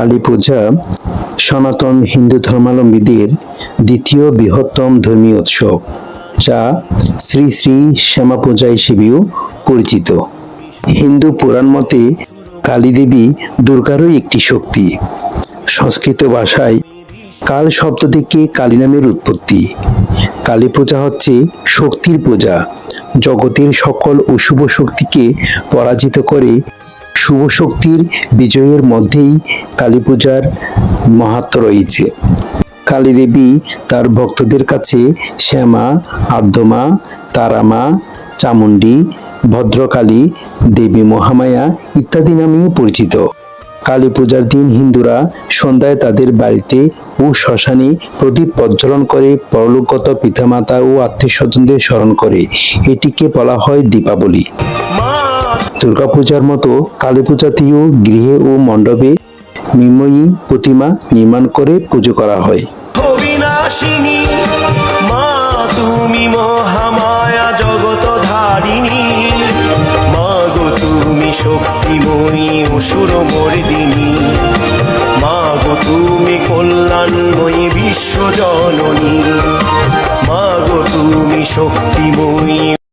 কালী পূজা সনাতন হিন্দু ধর্মাবলম্বীদের দ্বিতীয় বৃহত্তম ধর্মীয় উৎসব, যা শ্রী শ্রী শ্যামা পূজা হিসেবেও পরিচিত। হিন্দু পুরাণ মতে কালী দেবী দুর্গারই একটি শক্তি। সংস্কৃত ভাষায় কাল শব্দ থেকে কালী নামের উৎপত্তি। কালী পূজা হচ্ছে শক্তির পূজা, জগতের সকল অশুভ শক্তিকে পরাজিত করে শুভ শক্তির বিজয়ের মধ্যেই কালী পূজার মাহাত্ম রয়েছে। কালী দেবী তার ভক্তদের কাছে শ্যামা, আর্দ্যমা, তারামা, চামুণ্ডী, ভদ্রকালী, দেবী মহামায়া ইত্যাদি নামেও পরিচিত। কালী পূজার দিন হিন্দুরা সন্ধ্যায় তাদের বাড়িতে ও শ্মশানে প্রদীপ প্রজ্বলন করে পরলোকগত পিতামাতা ও আত্মীয় স্বজনদের স্মরণ করে। এটিকে বলা হয় দীপাবলি। দুর্গাপূজার মতো কালী পূজাতেও গৃহে ও মণ্ডপে মৃন্ময়ী প্রতিমা নির্মাণ করে পুজো করা হয়। মা তুমি মহামায়া মা অসুর মা মা শক্তিময়ী